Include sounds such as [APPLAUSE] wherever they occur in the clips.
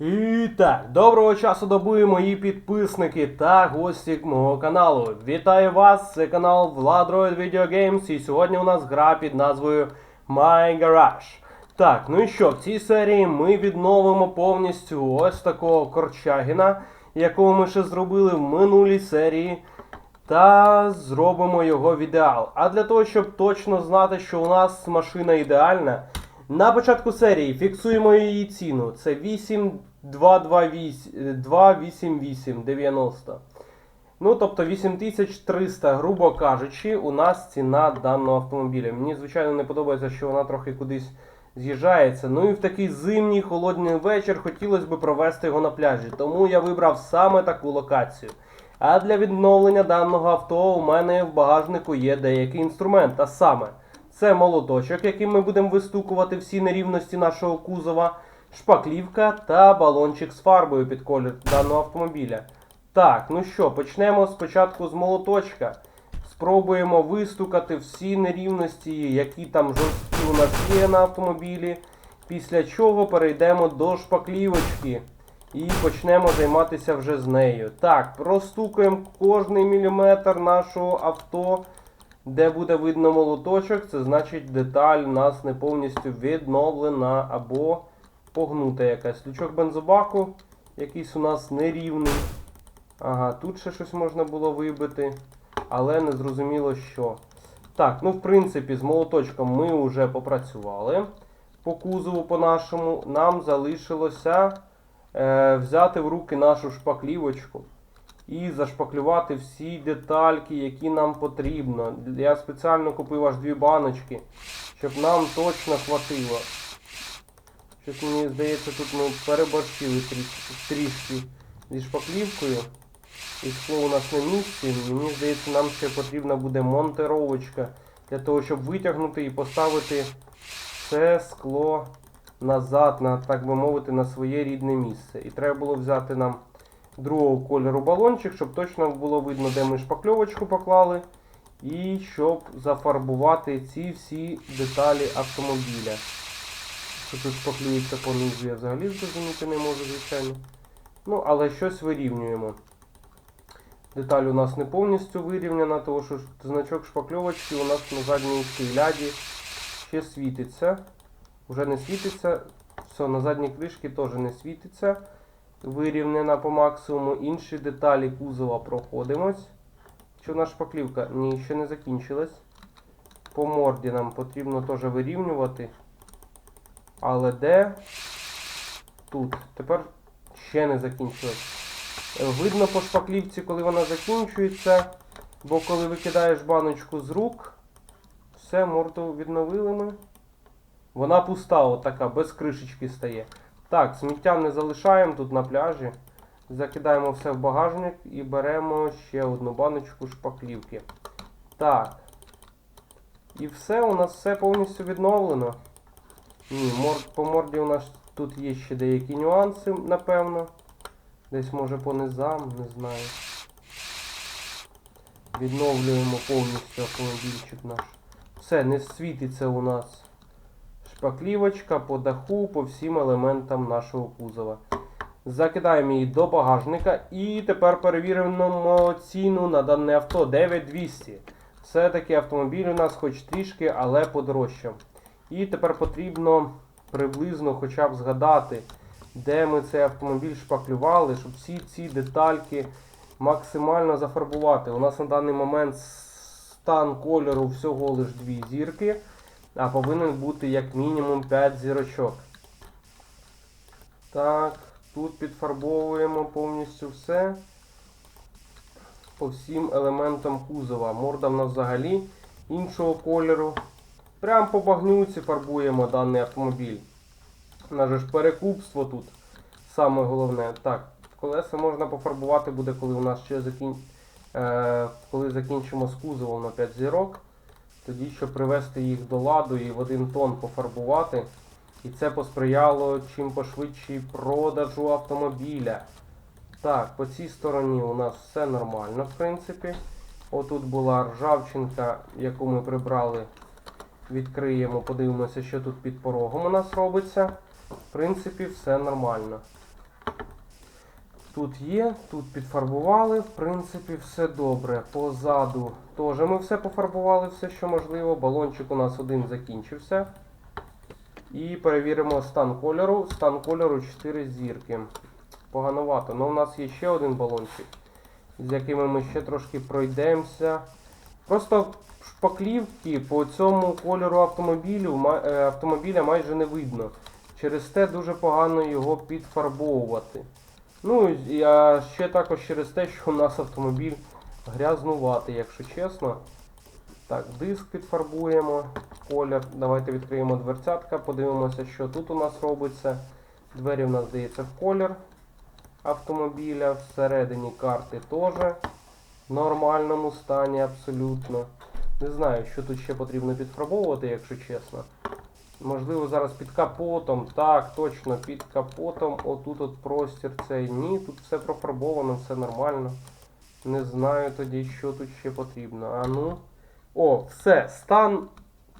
І так, доброго часу доби, мої підписники та гості мого каналу. Вітаю вас! Це канал Vladroid Video Games і сьогодні у нас гра під назвою My Garage. Так, ну і що, в цій серії ми відновимо повністю ось такого Корчагіна, якого ми ще зробили в минулій серії. Та зробимо його в ідеал. А для того, щоб точно знати, що у нас машина ідеальна, на початку серії фіксуємо її ціну. Це 8288,90. Ну, тобто 8300, грубо кажучи, у нас ціна даного автомобіля. Мені, звичайно, не подобається, що вона трохи кудись з'їжджається. Ну і в такий зимній холодний вечір хотілося б провести його на пляжі. Тому я вибрав саме таку локацію. А для відновлення даного авто у мене в багажнику є деякий інструмент, а саме це молоточок, яким ми будемо вистукувати всі нерівності нашого кузова, шпаклівка та балончик з фарбою під колір даного автомобіля. Так, ну що, почнемо спочатку з молоточка. Спробуємо вистукати всі нерівності, які там жорсткі у нас є на автомобілі. Після чого перейдемо до шпаклівочки і почнемо займатися вже з нею. Так, простукаємо кожний міліметр нашого авто, де буде видно молоточок. Це значить деталь у нас не повністю відновлена або погнута якась. Лючок бензобаку якийсь у нас нерівний. Ага, тут ще щось можна було вибити, але не зрозуміло що. Так, ну в принципі, з молоточком ми вже попрацювали. По кузову по нашому нам залишилося е, взяти в руки нашу шпаклівочку і зашпаклювати всі детальки, які нам потрібно. Я спеціально купив аж дві баночки, щоб нам точно хватило. Щось мені здається, тут ми переборщили трішки, зі шпаклівкою. І скло у нас на місці. Мені здається, нам ще потрібна буде монтировочка для того, щоб витягнути і поставити це скло назад, на, так би мовити, на своє рідне місце. І треба було взяти нам другого кольору балончик, щоб точно було видно, де ми шпакльовочку поклали. І щоб зафарбувати ці всі деталі автомобіля. Що тут шпаклюється понизу, я взагалі зрозуміти не можу, звичайно. Ну, але щось вирівнюємо. Деталь у нас не повністю вирівняна, тому що значок шпакльовочки у нас на задній ляді ще світиться. Уже не світиться. Все, на задній кришці теж не світиться. Вирівнена по максимуму. Інші деталі кузова проходимось. Що наша шпаклівка? Ні, ще не закінчилась. По морді нам потрібно теж вирівнювати. Але де? Тут. Тепер ще не закінчилось. Е, Видно по шпаклівці, коли вона закінчується. Бо коли викидаєш баночку з рук, все, морду відновили ми. Вона пуста, от така, без кришечки стає. Так, сміття не залишаємо тут на пляжі. Закидаємо все в багажник і беремо ще одну баночку шпаклівки. Так. І все, у нас все повністю відновлено. Ні, мор... по морді у нас тут є ще деякі нюанси, напевно. Десь може по низам, не знаю. Відновлюємо повністю автомобільчик наш. Все, не світиться у нас шпаклівочка по даху, по всім елементам нашого кузова. Закидаємо її до багажника і тепер перевіримо ціну на дане авто 9200. Все-таки автомобіль у нас хоч трішки, але подорожчав. І тепер потрібно приблизно хоча б згадати, де ми цей автомобіль шпаклювали, щоб всі ці детальки максимально зафарбувати. У нас на даний момент стан кольору всього лиш дві зірки, а повинен бути як мінімум 5 зірочок. Так, тут підфарбовуємо повністю все по всім елементам кузова. Морда в нас взагалі іншого кольору. Прямо по багнюці фарбуємо даний автомобіль. У нас же ж перекупство тут. Саме головне. Так, колеса можна пофарбувати буде, коли у нас ще закін... е, коли закінчимо з кузовом на 5 зірок. Тоді, щоб привести їх до ладу і в один тон пофарбувати. І це посприяло чим пошвидшій продажу автомобіля. Так, по цій стороні у нас все нормально, в принципі. Отут була ржавчинка, яку ми прибрали. Відкриємо, подивимося, що тут під порогом у нас робиться. В принципі, все нормально. Тут є, тут підфарбували, в принципі, все добре. Позаду теж ми все пофарбували, все, що можливо. Балончик у нас один закінчився. І перевіримо стан кольору. Стан кольору 4 зірки. Погановато. Ну, у нас є ще один балончик, з якими ми ще трошки пройдемося. Просто шпаклівки по цьому кольору автомобілю, е, автомобіля майже не видно. Через те дуже погано його підфарбовувати. Ну, а ще також через те, що у нас автомобіль грязнуватий, якщо чесно. Так, диск підфарбуємо. Колір. Давайте відкриємо дверцятка, подивимося, що тут у нас робиться. Двері в нас здається в колір автомобіля. Всередині карти теж в нормальному стані абсолютно. Не знаю, що тут ще потрібно підфарбовувати, якщо чесно. Можливо, зараз під капотом. Так, точно, під капотом. Отут от простір цей. Ні, тут все профарбовано, все нормально. Не знаю тоді, що тут ще потрібно. А ну. О, все. Стан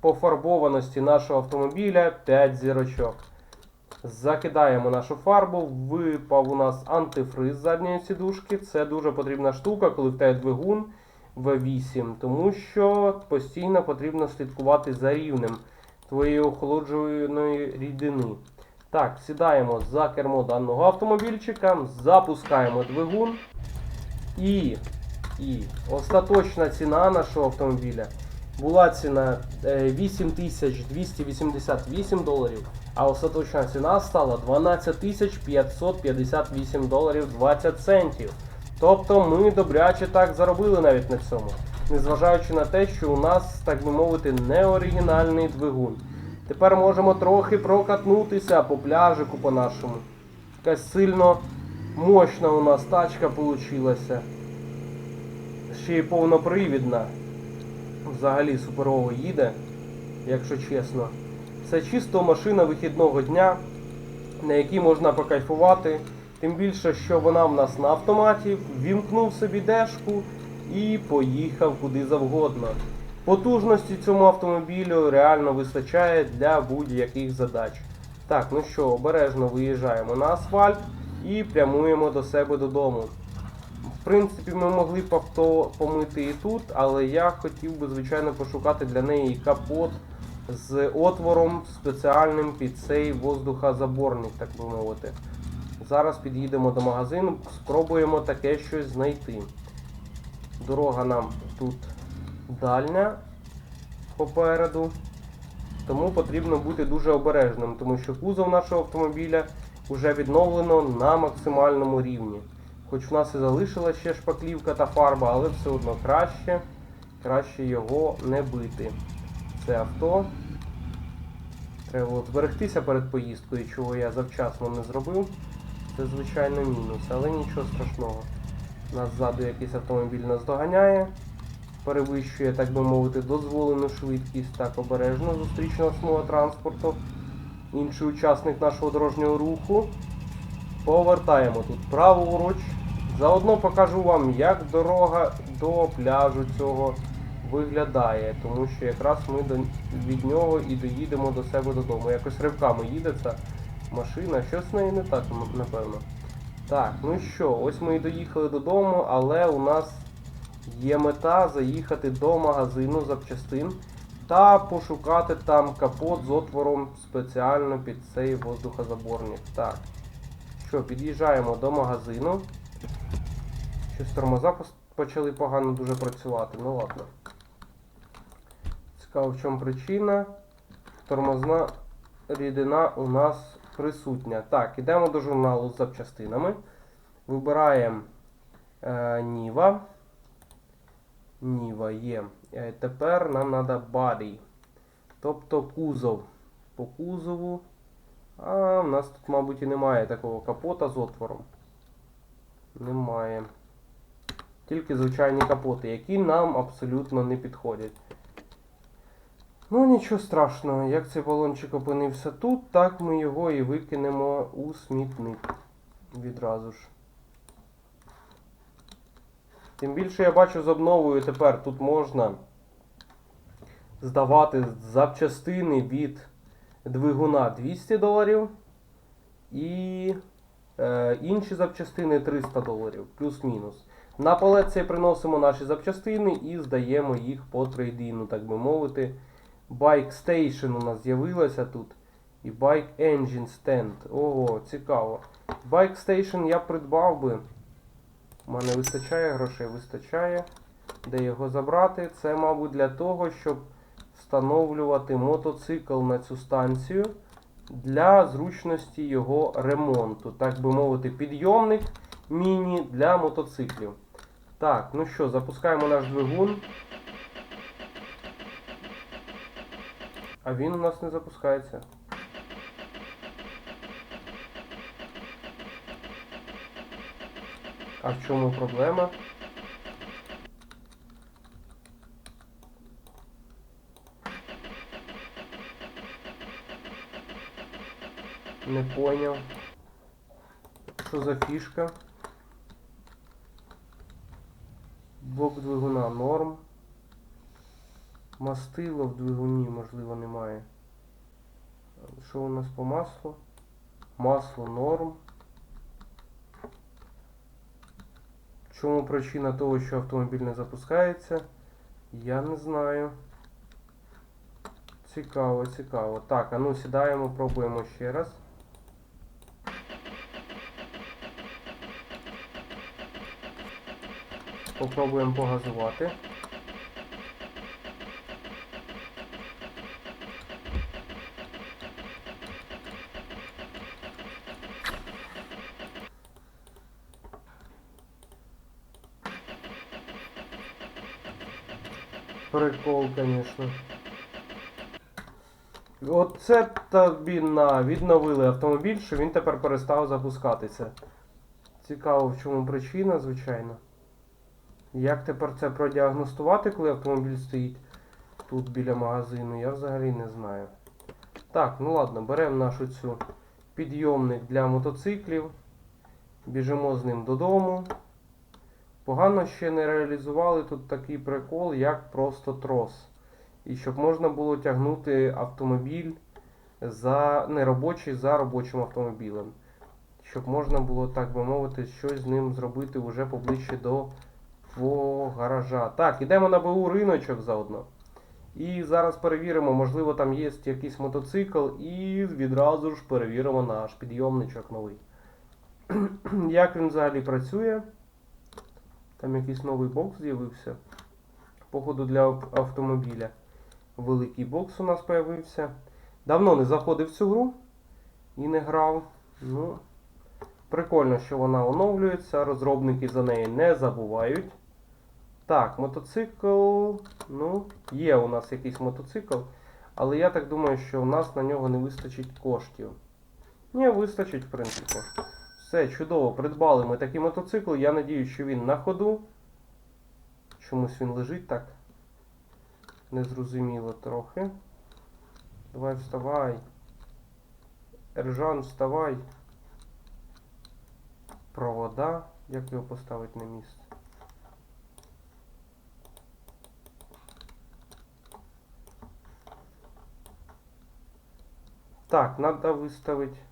пофарбованості нашого автомобіля 5 зірочок. Закидаємо нашу фарбу. Випав у нас антифриз задньої сідушки. Це дуже потрібна штука, коли в тебе двигун V8, тому що постійно потрібно слідкувати за рівнем твоєї охолоджуваної рідини. Так, сідаємо за кермо даного автомобільчика, запускаємо двигун. І, і остаточна ціна нашого автомобіля була ціна е, 8288 доларів, а остаточна ціна стала 12558 доларів 20 центів. Тобто ми добряче так заробили навіть на цьому, незважаючи на те, що у нас, так би мовити, не оригінальний двигун. Тепер можемо трохи прокатнутися по пляжику по нашому. Якась сильно мощна у нас тачка получилася. Ще й повнопривідна. Взагалі суперово їде, якщо чесно. Це чисто машина вихідного дня, на якій можна покайфувати. Тим більше, що вона в нас на автоматі, вімкнув собі дешку і поїхав куди завгодно. Потужності цьому автомобілю реально вистачає для будь-яких задач. Так, ну що, обережно виїжджаємо на асфальт і прямуємо до себе додому. В принципі, ми могли б авто помити і тут, але я хотів би, звичайно, пошукати для неї капот з отвором спеціальним під цей воздухозаборник, так би мовити. Зараз під'їдемо до магазину, спробуємо таке щось знайти. Дорога нам тут дальня попереду. Тому потрібно бути дуже обережним, тому що кузов нашого автомобіля вже відновлено на максимальному рівні. Хоч в нас і залишилася ще шпаклівка та фарба, але все одно краще, краще його не бити. Це авто. Треба зберегтися перед поїздкою, чого я завчасно не зробив. Це звичайно мінус, але нічого страшного. Нас ззаду якийсь автомобіль нас доганяє, перевищує, так би мовити, дозволену швидкість, так обережно зустрічного смуга транспорту. Інший учасник нашого дорожнього руху. Повертаємо тут праворуч. Заодно покажу вам, як дорога до пляжу цього виглядає, тому що якраз ми від нього і доїдемо до себе додому. Якось ривками їде ця машина, щось з нею не так, напевно. Так, ну що, ось ми і доїхали додому, але у нас є мета заїхати до магазину запчастин та пошукати там капот з отвором спеціально під цей воздухозаборник. Так. Що, під'їжджаємо до магазину. Щось тормоза почали погано дуже працювати. Ну ладно. Цікаво, в чому причина. Тормозна рідина у нас присутня. Так, ідемо до журналу з запчастинами. Вибираємо е, Ніва. Ніва є. Е, тепер нам треба body. Тобто кузов. По кузову. А, в нас тут, мабуть, і немає такого капота з отвором. Немає. Тільки звичайні капоти, які нам абсолютно не підходять. Ну, нічого страшного, як цей балончик опинився тут, так ми його і викинемо у смітник. Відразу ж. Тим більше я бачу з обновою тепер тут можна здавати запчастини від двигуна 200 доларів і Е, інші запчастини 300 доларів, плюс-мінус. На палет цей приносимо наші запчастини і здаємо їх по трейдіну, так би мовити. Bike Station у нас з'явилося тут. І Bike Engine Stand. Ого, цікаво. Bike Station я придбав би. У мене вистачає грошей, вистачає. Де його забрати? Це, мабуть, для того, щоб встановлювати мотоцикл на цю станцію для зручності його ремонту. Так би мовити, підйомник міні для мотоциклів. Так, ну що, запускаємо наш двигун. А він у нас не запускається. А в чому проблема? Не поняв. Що за фішка? Блок двигуна норм. Мастило в двигуні, можливо, немає. Що у нас по маслу? Масло норм. Чому причина того, що автомобіль не запускається? Я не знаю. Цікаво, цікаво. Так, а ну сідаємо, пробуємо ще раз. Попробуємо погазувати. Прикол, звісно. Оце тобі на відновили автомобіль, що він тепер перестав запускатися. Цікаво, в чому причина, звичайно. Як тепер це продіагностувати, коли автомобіль стоїть тут біля магазину, я взагалі не знаю. Так, ну ладно, беремо нашу цю підйомник для мотоциклів. Біжимо з ним додому. Погано ще не реалізували тут такий прикол, як просто трос. І щоб можна було тягнути автомобіль за неробочий за робочим автомобілем. Щоб можна було, так би мовити, щось з ним зробити вже поближче до твого гаража. Так, ідемо на БУ риночок заодно. І зараз перевіримо, можливо, там є якийсь мотоцикл, і відразу ж перевіримо наш підйомничок новий. [CLEARS THROAT] Як він взагалі працює? Там якийсь новий бокс з'явився. Походу для автомобіля. Великий бокс у нас з'явився. Давно не заходив в цю гру і не грав. Ну, Прикольно, що вона оновлюється, розробники за неї не забувають. Так, мотоцикл. Ну, є у нас якийсь мотоцикл, але я так думаю, що в нас на нього не вистачить коштів. Ні, вистачить, в принципі. Все, чудово, придбали ми такий мотоцикл. Я надію, що він на ходу. Чомусь він лежить так. Незрозуміло трохи. Давай вставай. Ержан, вставай. Провода. Як його поставити на місце? Так, надо выставить.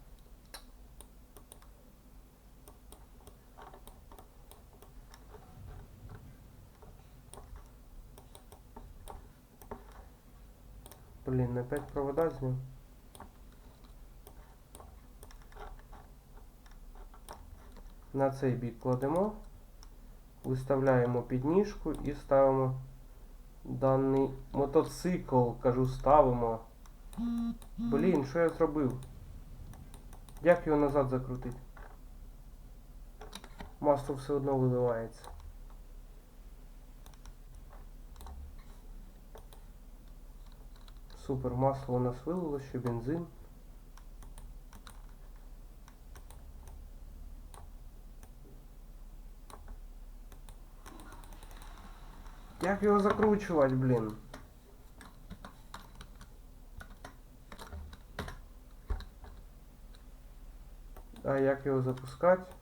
Блин, опять провода снял. На цей бік кладемо, виставляємо підніжку і ставимо даний мотоцикл, кажу, ставимо. Блін, що я зробив? Як його назад закрутити? Масло все одно виливається. Супер, масло у нас вилило, ще бензин. Як його закручувати, блін? А як його запускати?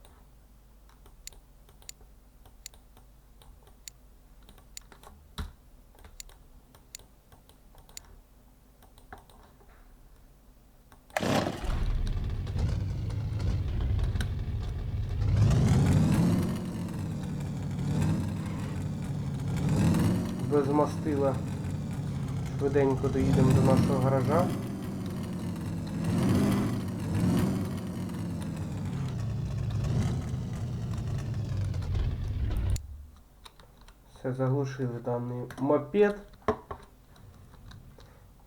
Без мастила. Швиденько доїдемо до нашого гаража. Все, заглушили даний мопед.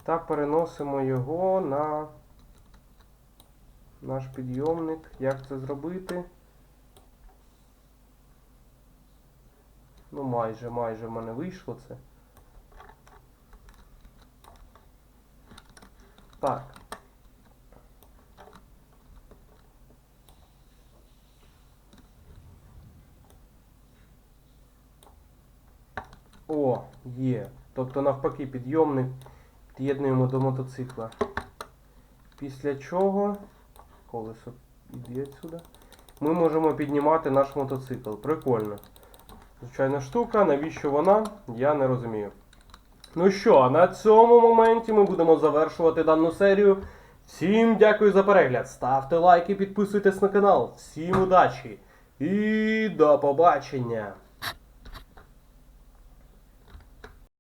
Та переносимо його на наш підйомник. Як це зробити? Ну, майже, майже в мене вийшло це. Так. О, є. Тобто навпаки підйомник під'єднуємо до мотоцикла. Після чого колесо іде сюди. Ми можемо піднімати наш мотоцикл. Прикольно. Звичайна штука, навіщо вона, я не розумію. Ну що, на цьому моменті ми будемо завершувати дану серію. Всім дякую за перегляд. Ставте лайки, підписуйтесь на канал. Всім удачі і до побачення!